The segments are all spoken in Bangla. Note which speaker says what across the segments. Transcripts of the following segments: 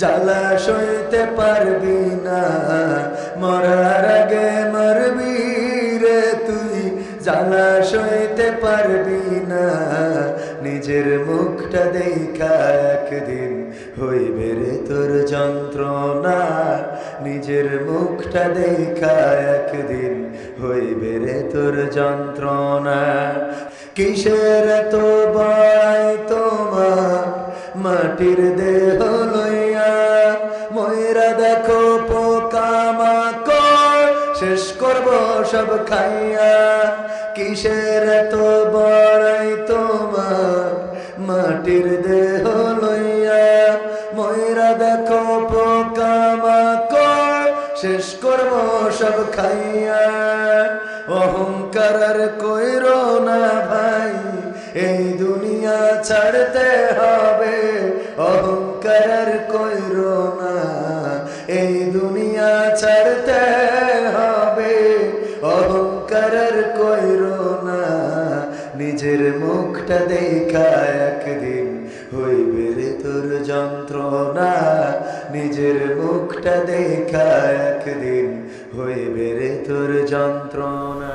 Speaker 1: জ্বালা সইতে পারবি না। মরার আগে মরবি রে তুই। জ্বালা সইতে পারবি না। নিজের মুখটা দেখা একদিন হইবে রে তোর যন্ত্রণা। নিজের মুখটা দেখা একদিন হইবে রে তোর যন্ত্রণা। কিসের তো বড়াই তোমার? মাটির দেহ ময়রা দেখো পোকামাকড় শেষ করব সব খাইয়া। কিসের তো বড়াই তোমার? মাটির দেহ লইয়া। ময়রা দেখো পোকামাকড় শেষ করব সব খাইয়া। অহংকার কইর দুনিয়া ছাড়তে হবে। অহংকার কইর না। নিজের মুখটা দেখা একদিন হইবে রে তোর যন্ত্রণা। নিজের মুখটা দেখা একদিন হইবে রে তোর যন্ত্রণা।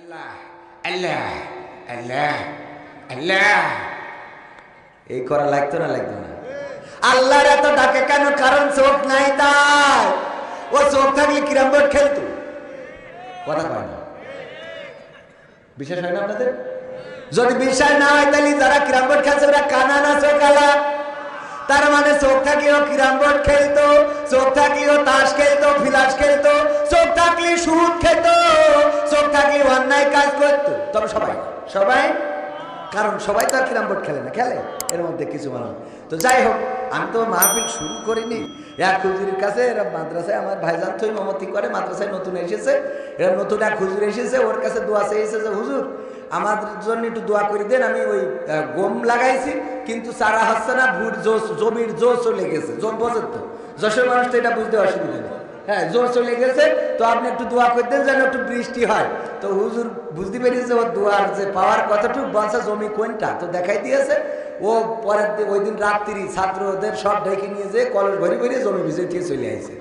Speaker 2: আল্লাহ আল্লাহ আল্লাহ আল্লাহ।
Speaker 1: এই করা লাগতো না লাগতো না?
Speaker 2: আল্লাহর এত ডাকে কেন? কারণ চোখ নাই তাই ও বোর্ড
Speaker 1: কথা কয় না। বিশেষ হয় না আপনাদের?
Speaker 2: যদি বিশ্বাস না হয়, তাহলে যারা কিরাম বোর্ড খেলছে, ওরা কানা না চোখ আলা তার মানে চোখ থাকলেও কিরাম বোর্ড খেলতো? চোখ থাকলেও তাস খেলতো, ফিলাস খেলতো। চোখ থাকলে সুদ খেত। তবে সবাই সবাই? কারণ সবাই তো আর কিরাম বোর্ড খেলে না, খেলে? এর মধ্যে কিছু মানুষ তো যাই হোক, আমি তো মাহফিল শুরু করিনি। এক হুজুরের কাছে, এরা মাদ্রাসায় আমার ভাইজান থই মমতি করে, মাদ্রাসায় নতুন এসেছে। এরা নতুন এক হুজুর এসেছে, ওর কাছে দোয়া চেয়েছে যে, হুজুর, আমার জন্য একটু দোয়া করে দেন, আমি ওই গম লাগাইছি, কিন্তু সারা হচ্ছে না ভুট জোস, জমির জোর চলে গেছে জোর বোঝেন তো। যশোর মানুষ তো এটা বুঝতে অসুবিধা নেই। হ্যাঁ জোর চলে গেছে, তো আপনি একটু দোয়া করতেন যেন একটু বৃষ্টি হয়। তো হুজুর বুঝতে পেরেছে ওর দোয়ার যে পাওয়ার কতটুকু বাঁচা জমি কোনটা? তো দেখাই দিয়েছে, ও পরের দিন, ওই দিন রাত্রি ছাত্রদের সব ডেকে নিয়ে যে কলস ভরি ভরি জমি ভিজে দিয়ে চলে আসছে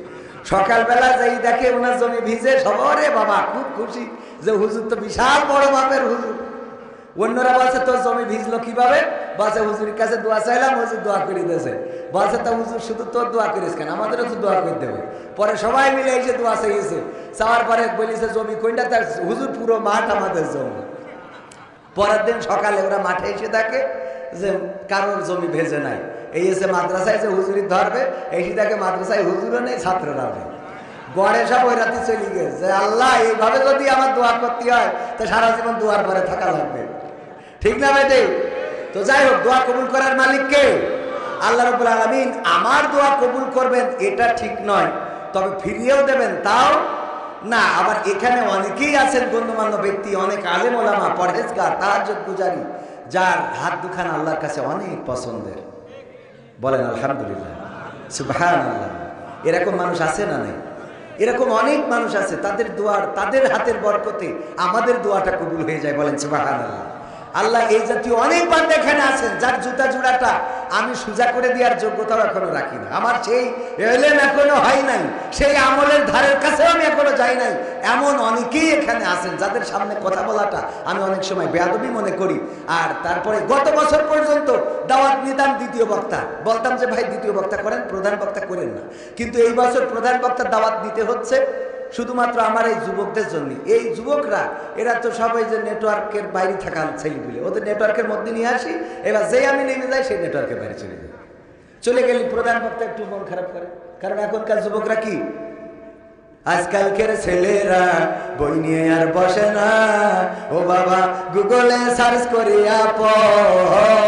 Speaker 2: সকালবেলা যেই দেখে ওনার জমি ভিজে, সবরে বাবা, খুব খুশি যে হুজুর তো বিশাল বড় বাপের হুজুর। অন্যরা বলছে, তোর জমি ভিজলো কীভাবে? বলছে হুজুরের কাছে দোয়া চাইলাম, হুজুর দোয়া করে দিয়েছে। বলছে তা হুজুর, শুধু তোর দোয়া করিস কেন? আমাদেরও তো দোয়া করে দেবে পরে সবাই মিলে এসে দোয়া চাইছে। চাওয়ার পরে বলিছে, জমি কোনটা তার? হুজুর, পুরো মাঠ আমাদের জমি। পরের দিন সকালে ওরা মাঠে এসে থাকে যে কারোর জমি ভেজে নাই। এই এসে মাদ্রাসায় যে হুজুরি ধরবে, এসে দেখে মাদ্রাসায় হুজুরও নেই, ছাত্ররাও নেই। গড়ে সব ওই রাতে চলে গেছে। আল্লাহ, এইভাবে যদি আমার দোয়া করতে হয়, তো সারা জীবন দোয়ার পরে থাকা লাগবে। ঠিক না বেটে? তো যাই হোক, দোয়া কবুল করার মালিক কে? আল্লাহ রবুল আলমিন আমার দোয়া কবুল করবেন, এটা ঠিক নয়। তবে ফিরিয়েও দেবেন, তাও না। আবার এখানে অনেকেই আছেন গণ্যমান্য ব্যক্তি, অনেক আলেম ওলামা, পরহেজগার, তাহাজ্জুদ গুজারি, যার হাত দুখান আল্লাহর কাছে অনেক পছন্দের। বলেন, আলহামদুলিল্লাহ। সুবহান আল্লাহ এরকম মানুষ আছে না নাই? এরকম অনেক মানুষ আছে, তাদের দোয়ার, তাদের হাতের বরকতে আমাদের দোয়াটা কবুল হয়ে যায়, বলেন সুবহান আল্লাহ আল্লাহ এই জাতীয় অনেক বান্দা এখানে আছেন, যার জুতা জোড়াটা আমি সোজা করে দেওয়ার যোগ্যতাও এখনও রাখি না। আমার সেই এলেন এখনও হয় নাই, সেই আমলের ধারের কাছেও আমি এখনও যাই নাই। এমন অনেকেই এখানে আছেন যাদের সামনে কথা বলাটা আমি অনেক সময় বেয়াদবি মনে করি। আর তারপরে গত বছর পর্যন্ত দাওয়াত নিতাম দ্বিতীয় বক্তা। বলতাম যে, ভাই, দ্বিতীয় বক্তা করেন, প্রধান বক্তা করেন না। কিন্তু এই বছর প্রধান বক্তা দাওয়াত দিতে হচ্ছে। শুধুমাত্র আমার এই যুবকদের জন্য। এই যুবকরা, এরা তো সবাই যে নেটওয়ার্কের বাইরে থাকা ছেলেগুলি ওদের নেটওয়ার্কের মধ্যে নিয়ে আসি, এবার যেই আমি নেমে যাই, সেই নেটওয়ার্কের বাইরে চলে যাই। চলে গেলে প্রধান বক্তা একটু মন খারাপ করে। কারণ এখনকার যুবকরা কি? আজকালকের ছেলেরা বই নিয়ে আর বসে না। ও বাবা, গুগলে সার্চ করিয়া পড়ি।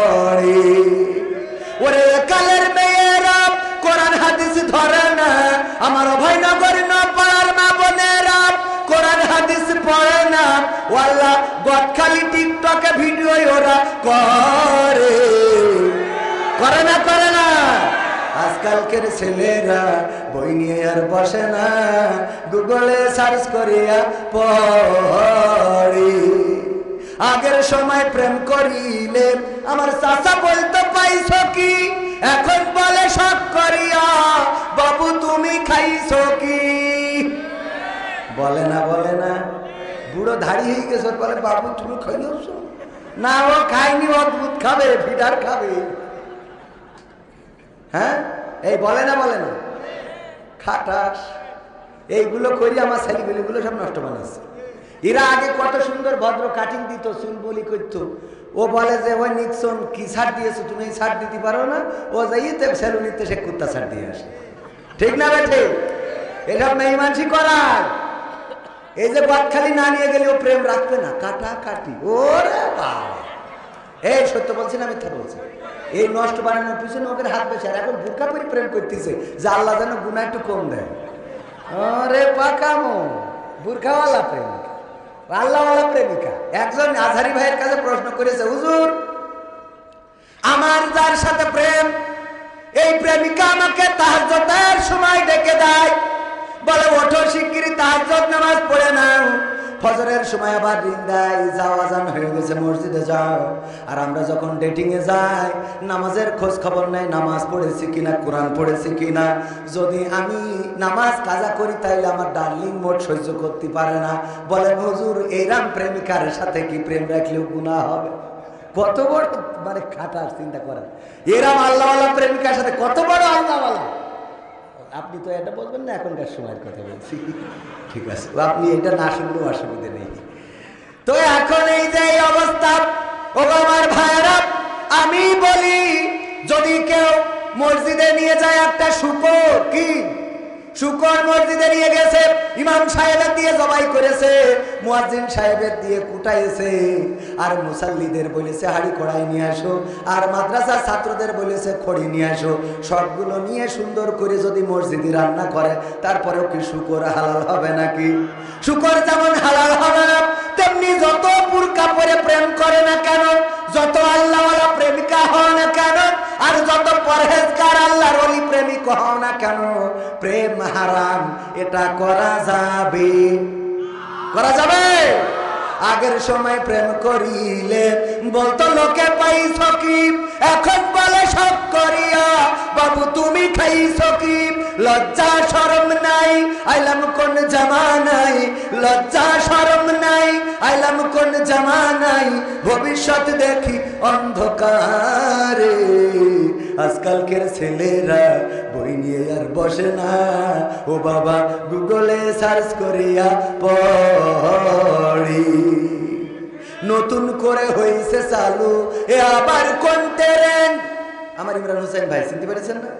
Speaker 2: টিকটকে ভিডিও ওরা করে। করে না করে না। আজকালকের ছেলেরা বই নিয়ে আর বসে না। গুগলে সার্চ করিয়া পড়ি। আগের সময় প্রেম করিলে আমার চাচা বলতে পাইছ কি? এখন বলে সব করিয়া, বাবু, তুমি খাইছ কি? বলে না বলে না। বুড়ো ধাড়ি হয়ে গেছে, বলে বাবু, তুমি খাইছ না, ও খাইনি অদ্ভুত খাবে, ফিডার খাবে। হ্যাঁ? এই বলে না বলে না। খাটাস। এইগুলো করি, আমার ছেলেগুলিগুলো সব নষ্ট বানাচ্ছে। এরা আগে কত সুন্দর ভদ্র কাটিং দিত, চুল বলি করতো। ও বলে যে, ওই নিক্সন, কি ছাড় দিয়েছ? তুমি এই ছাড় দিতে পারো না? ও যাইতে সেলুনিতে সে কুত্তা ছাড় দিয়ে আসে। ঠিক না বেঠে এসব মেহমানসি করার। এই যে বাদখালি না নিয়ে গেলে ও প্রেম রাখবে না কাটা কাটি ওরে বাবা। এই সত্য বলছি না, মিথ্যা বলছি। এই নষ্ট বানানোর পিছনে ওদের হাত বেশি আর এখন বুকা পরি প্রেম করতেছে, যে আল্লাহ যেন গুণা একটু কম দেয়। আরে পাকামো, বুরখাওয়ালা প্রেমিকা, আল্লাহওয়ালা প্রেমিকা। একজন আজহারি ভাইয়ের কাছে প্রশ্ন করেছে, হুজুর, আমার যার সাথে প্রেম, এই প্রেমিকা আমাকে তাহাজ্জতের সময় ডেকে দেয় বলে ওঠো শিগগিরই তাহাজ্জত নামাজ পড়ে নাও। ফজরের সময় আবার রিং দেয় যাও, আজান হয়ে গেছে, মসজিদে যাও। আর আমরা যখন ডেটিং এ যাই, নামাজের খোঁজ খবর নাই, নামাজ পড়েছি কিনা, কোরআন পড়েছি কিনা। যদি আমি নামাজ কাজা করি, তাইলে আমার ডার্লিং মোট সহ্য করতে পারে না। বলে, হুজুর এইরাম প্রেমিকার সাথে কি প্রেম রাখলেও গুনাহ হবে? কত বড় মানে খাটার চিন্তা করেন। এরাম আল্লাহ প্রেমিকার সাথে কত আপনি তো এটা বলবেন না, এখনকার সময়ের কথা বলছি। ঠিক আছে আপনি এটা না শুনলেও অসুবিধা নেই। তো এখন এই যে অবস্থা ও আমার ভাইয়েরা, আমি বলি, যদি কেউ মসজিদে নিয়ে যায় একটা শুকর, কি? শুকর মসজিদে নিয়ে গেছে, ইমাম সাহেবের দিয়ে জবাই করেছে, মুয়াজ্জিন সাহেবের দিয়ে কুটাইছে, আর মুসাল্লিদের বলেছে, হাড়ি কড়াই নিয়ে আসো, আর মাদ্রাসার ছাত্রদের বলেছে, খড়ি নিয়ে আসো, সবগুলো নিয়ে সুন্দর করে যদি মসজিদে রান্না করে, তারপরেও কি শুকর হালাল হবে নাকি? শুকর যেমন হালাল হবে না, তেমনি যত পুরকা পরে প্রেম করে না কেন, যত আল্লাহওয়ালা প্রেমিকা হয় না কেন আর যত পরহেজগার আল্লাহর অলি প্রেমিক হও না কেন, প্রেম হারাম, এটা করা যাবে। করা যাবে? আগের সময় প্রেম করিলে বলতো, লোকে পাইছ কি? এখন বলে, সব করিয়া বাবু, তুমি খাইছ কি? লজ্জা শরম নাই আইলাম কোন জামানাই লজ্জা শরম নাই আইলাম কোন জামানাই ভবিষ্যৎ দেখি অন্ধকারে। আজকালকের ছেলেরা বই নিয়ে আর বসে না। ও বাবা, গুগলে সার্চ করিয়া পড়ি। নতুন করে হয়েছে চালু, এ আবার কোন ট্রেন? আমার ইমরান হোসেন ভাই, চিনতে পেরেছেন না?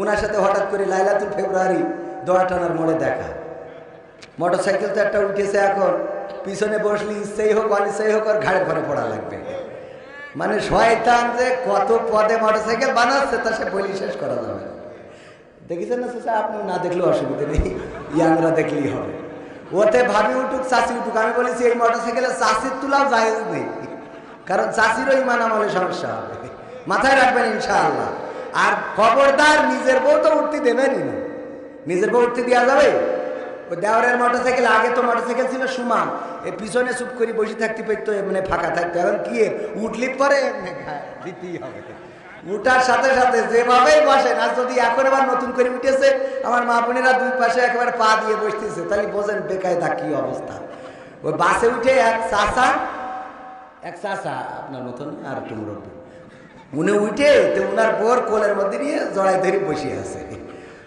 Speaker 2: ওনার সাথে হঠাৎ করে লাইলাতুল ফেব্রুয়ারি দোয়া টানার মোড়ে দেখা। মোটর সাইকেল তো একটা উঠেছে এখন। পিছনে বসলে ইচ্ছেই হোক অনিচ্ছেই হোক, আর ঘাড়ে ঘরে পড়া লাগবে। মানে শয়তান যে কত পদে মোটর সাইকেল বানাচ্ছে, তা সে বলি শেষ করা যাবে। দেখেছেন না চাচা, আপনি না দেখলেও অসুবিধা নেই, ইয়াংরা দেখলেই হবে। ওতে ভাবি উঠুক চাষি উঠুক। আমি বলেছি, এই মোটর সাইকেলে চাষির তুলাও জায়েজ নেই। কারণ চাষিরও ইমান আমলে সমস্যা হবে। মাথায় রাখবেন ইনশাআল্লাহ। আর খবরদার নিজের বউ তো উঠতে দেবেনই না নিজের বউ উঠতে দেওয়া যাবে? ওই দেওয়ারের মোটর সাইকেল আগে তো মোটর সাইকেল ছিল সুমান। এ পিছনে চুপ করে বসে থাকতে পারতো মানে ফাঁকা থাকতো। এখন কি উঠলি পরে? দিতেই হবে। উঠার সাথে সাথে যেভাবেই বসেন আর যদি এখন আবার নতুন করে উঠেছে, আমার মা বোনেরা দুই পাশে একেবারে পা দিয়ে বসতেছে। তাহলে বোঝেন বেকায়দা কি অবস্থা। ওই বাসে উঠে এক চাষা এক চাষা আপনার মতন আর একটু মুরব্বী। উনি উঠে তো উনার বোর কোলের মধ্যে নিয়ে জড়াই ধরে বসে আছে।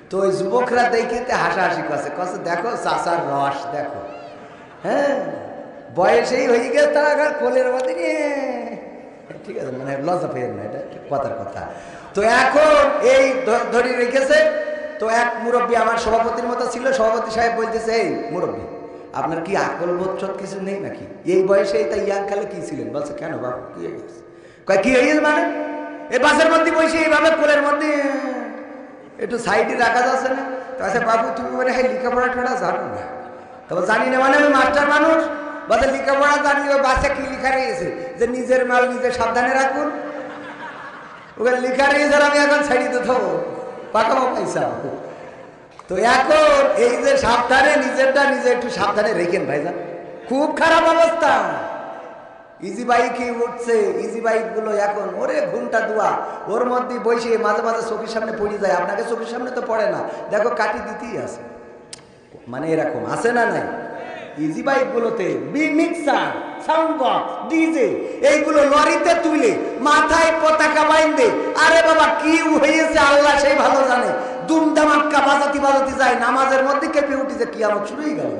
Speaker 2: তো ওই যুবকরা দেখে তে হাসাহাসি করছে। কছে দেখো চাষার রস, দেখো। হ্যাঁ বয়সেই হয়ে গেছে তারা কোলের মধ্যে নিয়ে। ঠিক আছে মানে লজা পেয়ে না, এটা কথার কথা। তো এখন এই ধরে রেখেছে, তো এক মুরব্বী আমার সভাপতির মতো ছিল, সভাপতি সাহেব বলতেছে, এই মুরব্বী, আপনার কি আকল বোধ কিছু নেই নাকি? এই বয়সে তাই ইয়াং কালে কি ছিলেন? বলছে, কেন বাবু কি হয়ে গেছে কয়, কি হয়ে মানে? এই বাসের মধ্যে বসে এইভাবে কোলের মধ্যে। একটু সাইডে রাখা যাচ্ছে না। তো আচ্ছা বাবু, তুমি মানে হ্যাঁ লেখাপড়া টেড়া জানো না। তবে জানি না মানে আমি মাস্টার মানুষ। বলতে লেখাপড়া জানি বাসে কি লেখা রয়েছে? যে নিজের মাল নিজে সাবধানে রাখুন। ওখানে লেখা রয়েছে, আমি এখন ছাড়িয়ে দিতে পাকাবো পয়সা তো এখন এই যে সাবধানে, নিজেরটা নিজে একটু সাবধানে রেখেন ভাইজান। খুব খারাপ অবস্থা। ইজি বাইকে উঠছে ইজি বাইকগুলো এখন, ওরে ঘুমটা দুয়া। ওর মধ্যে বসে মাঝে মাঝে চোখের সামনে পড়ে যায়, আপনাকে চোখের সামনে তো পড়ে না। দেখো কাটি দিতেই আছে। মানে এরকম, আছে না নাই? ইজি বাইক গুলোতে মিক্সার সাউন্ড ডিজে এইগুলো লরিতে তুলে মাথায় পতাকা বাইন্দে। আরে বাবা, কি হয়েছে, আল্লাহ সেই ভালো জানে। দুমদামাক্কা বাজাতি বাজাতি যায়, নামাজের মধ্যে কেঁপে উঠেছে কি আমার শুরু হয়ে গেল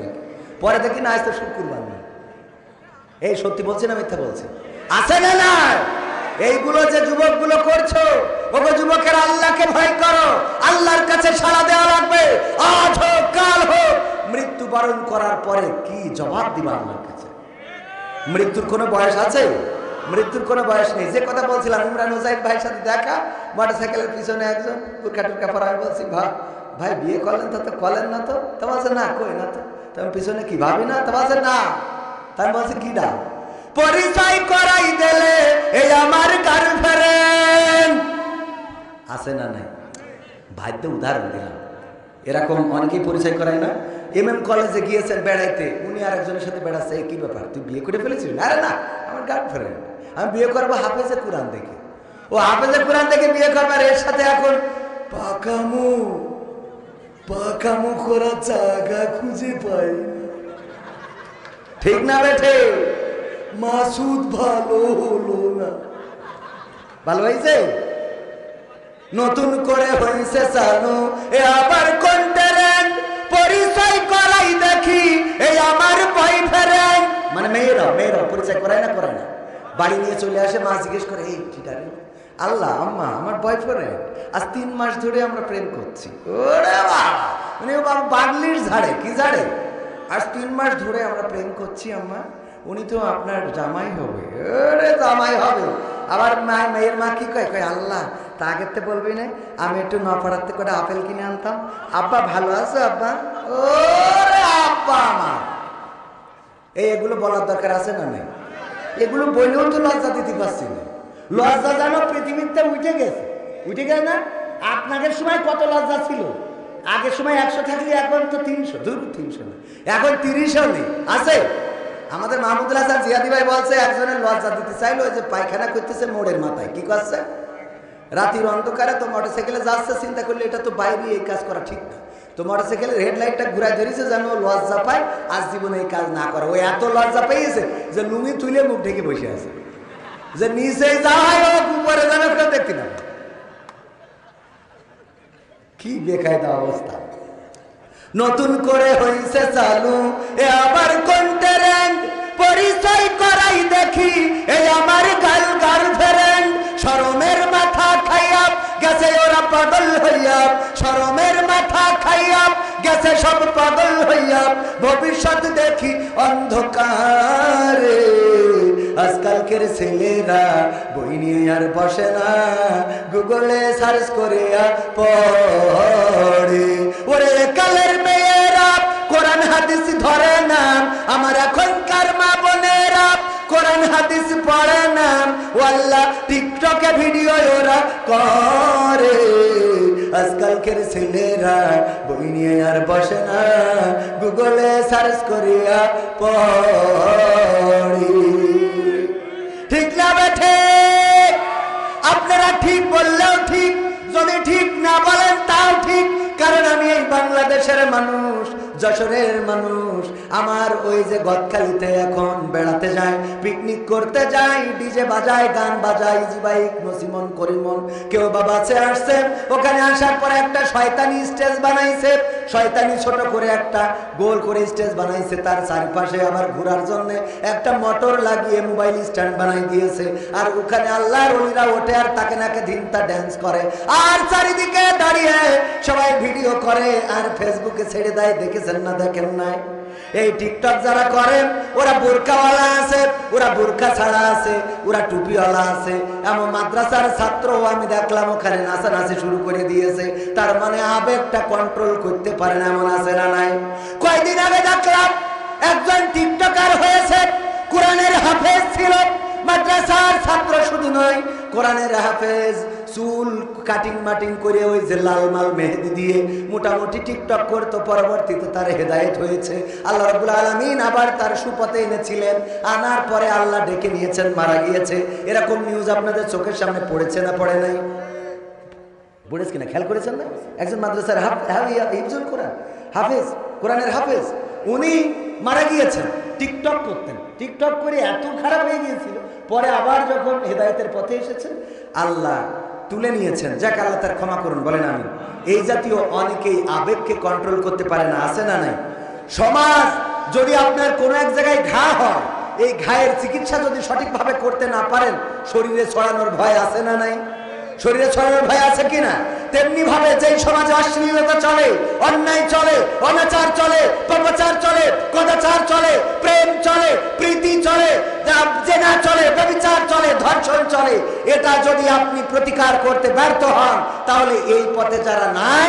Speaker 2: পরে দেখি না, আজ তো শুক্রবার এই সত্যি বলছি না মিথ্যা বলছি? আছে না না এইগুলো যে যুবকগুলো করছ, ওগো যুবকের আল্লাহকে ভয় করো। আল্লাহর কাছে সাড়া দেওয়া লাগবে। আজ হোক, কাল হোক। মৃত্যুবরণ করার পরে কি জবাব দিবা আল্লাহর কাছে? মৃত্যুর কোনো বয়স আছে? মৃত্যুর কোনো বয়স নেই। যে কথা বলছিলাম, ইমরান হুসাইন ভাইয়ের সাথে দেখা, মোটরসাইকেলের পিছনে একজন টুরকা পরা আমি বলছি, ভাই ভাই, বিয়ে করলেন তো তো করলেন না তো? তো বলছে, না, কই না তো? তুমি পিছনে কি, ভাবি না? তো বলছে, না। তাই বলছে কি ডা পরিচয় করাই দিলে এই আমার গার্লফ্রেন্ড আছে না নাই? ভাইতে উদাহরণ দিলাম। এরকম অনেকেই পরিচয় করায় না। এম এম কলেজে গিয়েছেন বেড়াইতে উনি আর একজনের সাথে বেড়াচ্ছে কি ব্যাপার? তুই বিয়ে করে ফেলেছিস? আরে না আমার গার্লফ্রেন্ড আমি বিয়ে করব হাফেজে কোরআন দেখে। ও হাফেজে কোরআন দেখে বিয়ে করবার এর সাথে এখন পাকামু পাকামু করা জায়গা খুঁজে পাই। ঠিক না বেঠে মাসুদ ভালো হলো না। ভালো হয়েছে? নতুন করে হয়েছে চালু এ আবার কন্টারেন্ট পরিচয় করাই দেখি এই আমার বয়ফ্রেন্ড। মানে মেয়েরা মেয়েরা পরিচয় করায় না করায় না? বাড়ি নিয়ে চলে আসে মা জিজ্ঞেস করে এই ঠিকারে আল্লাহ আম্মা আমার বয়ফ্রেন্ড। আজ তিন মাস ধরে আমরা প্রেম করছি। ওরে বাবা! মানে বাগলির ঝাড়ে কি ঝাড়ে? আজ তিন মাস ধরে আমরা প্রেম করছি, আম্মা। উনি তো আপনার জামাই হবে। জামাই হবে। আবার মা, মেয়ের মা কি কয়? কয়, আল্লাহ, তা আগের তো বলবি না? আমি একটু নপাড়াতে করে আপেল কিনে আনতাম। আব্বা, ভালো আছো, আব্বা? ওরে আব্বা আমার। এই এগুলো বলার দরকার আছে না নাই? এগুলো বললেও তো লজ্জা দিতে পারছি না। লজ্জা জানো পৃথিবীতে উঠে গেছে। উঠে গেছে না, আপনাদের সময় কত লজ্জা ছিল? আগের সময় একশো থাকলে এখন তো তিনশো, দূর তিনশো না। এখন তিরিশও নেই। আছে? আমাদের মাহমুদুল হাসান জিয়াদি ভাই বলছে, একজনের লজ্জা দিতে চাইলো যে পায়খানা করতেছে মোড়ের মাথায়। কি করছে? রাতির অন্ধকারে তো মোটরসাইকেলে যাচ্ছে, চিন্তা করলে এটা তো বাইরে এই কাজ করা ঠিক না। তো মোটরসাইকেলের হেডলাইটটা ঘুরাই ধরেছে যেন ও লজ্জা পায়, আজ জীবনে এই কাজ না করে। ও এত লজ্জা পেয়েছে যে লুঙ্গি তুলে মুখ ঢেকে বসে আছে। যে নিচেই যায় ও উপরে যাবে দেখতে না। কি বেকায়দা অবস্থা? নতুন করে হইছে চালু। এ আবার কন্টারেন্ট পরিচয় করাই দেখি। এই আমার গাল গার্লফ্রেন্ড শরমের মাথা খাইয়া গেছে ওরা পাগল হইয়া শরমের মাথা খাইয়া গেছে সব পাগল হইয়া ভবিষ্যৎ দেখি অন্ধকারে। আজকালকের ছেলেরা বই নিয়ে আর বসে না। গুগলে সার্চ করে পড়ে। ওরে কালের মেয়েরা, কোরআন হাদিস ধরে না। আমার এখনকার মা বোনেরা কোরআন হাদিস পড়ে না। ওয়াল্লাহ, টিকটকে ভিডিও ওরা করে। আজকালকের ছেলেরা বই নিয়ে আর বসে না। গুগলে সার্চ করিয়া পড়ি। ঠিক বললেও ঠিক যদি ঠিক না বলেন তাও ঠিক কারণ আমি এই বাংলাদেশের মানুষ। যশোরের মানুষ আমার ওই যে গদখালিতে এখন বেড়াতে যায় পিকনিক করতে যাই ডিজে বাজায়, গান বাজায় ইজি বাইক নসিমন, করিমন, কেউ বা বাসে আসছে। ওখানে আসার পরে একটা শয়তানি স্টেজ বানাইছে। শয়তানি ছোট করে একটা গোল করে স্টেজ বানাইছে তার চারপাশে আবার ঘোরার জন্য। একটা মোটর লাগিয়ে মোবাইল স্ট্যান্ড বানাই দিয়েছে। আর ওখানে আল্লাহর ওলিরা ওঠে আর তাকে নাকে দিনটা ড্যান্স করে। আর চারিদিকে দাঁড়িয়ে সবাই ভিডিও করে আর ফেসবুকে ছেড়ে দেয় দেখেছেন না, দেখেন নাই। এই টিকটক যারা করে, ওরা বোরকাওয়ালা আছে, ওরা বোরকা ছাড়া আছে, ওরা টুপিওয়ালা আছে। এমন মাদ্রাসার ছাত্র আমি দেখলাম, ওখানে নাচা নাচানাচি শুরু করে দিয়েছে। তার মানে আবেগটা কন্ট্রোল করতে পারে না, এমন আছে না নাই? কয়দিন আগে দেখলাম, একজন টিকটকার হয়েছে, কোরআনের হাফেজ ছিল। মাদ্রাসার ছাত্র শুধু নয়, কোরআনের হাফেজ, চুল কাটিং মাটিং করে ওই যে লাল মাল মেহেদি দিয়ে মোটামুটি টিকটক করতো, পরবর্তীতে তার হেদায়েত হয়েছে। আল্লাহ রাব্বুল আলামিন আবার তার সুপথে এনেছিলেন। আনার পরে আল্লাহ ডেকে নিয়েছেন, মারা গিয়েছে। এরকম নিউজ আপনাদের চোখের সামনে পড়েছে না পড়ে নাই? পড়েছে কিনা? খেয়াল করেছেন না? একজন মাদ্রাসার হাফি- হিফজুল কোরআন। হাফেজ, কোরআনের হাফেজ। উনি মারা গিয়েছেন। টিকটক করতেন। টিকটক করে এত খারাপ হয়ে গিয়েছিল। পরে আবার যখন হেদায়তের পথে এসেছেন, আল্লাহ তুলে নিয়েছেন। যাক, আল্লাহ তার ক্ষমা করুন, বলেন আমি এই জাতীয় অনেকেই আবেগকে কন্ট্রোল করতে পারে না, আছে না নাই? সমাজ যদি আপনার কোনো এক জায়গায় ঘা হয়, এই ঘায়ের চিকিৎসা যদি সঠিকভাবে করতে না পারেন, শরীরে ছড়ানোর ভয় আছে না নাই? শরীরে ছড়ানোর ভয় আছে কিনা তেমনি ভাবে যেই সমাজে অশ্লীলতা চলে, অন্যায় চলে, অনাচার চলে পরপাচার চলে, কদাচার চলে, প্রেম চলে, প্রীতি চলে জেনা চলে, ব্যবচার চলে, ধর্ষণ চলে, এটা যদি আপনি প্রতিকার করতে ব্যর্থ হন, তাহলে এই পথে যারা নাই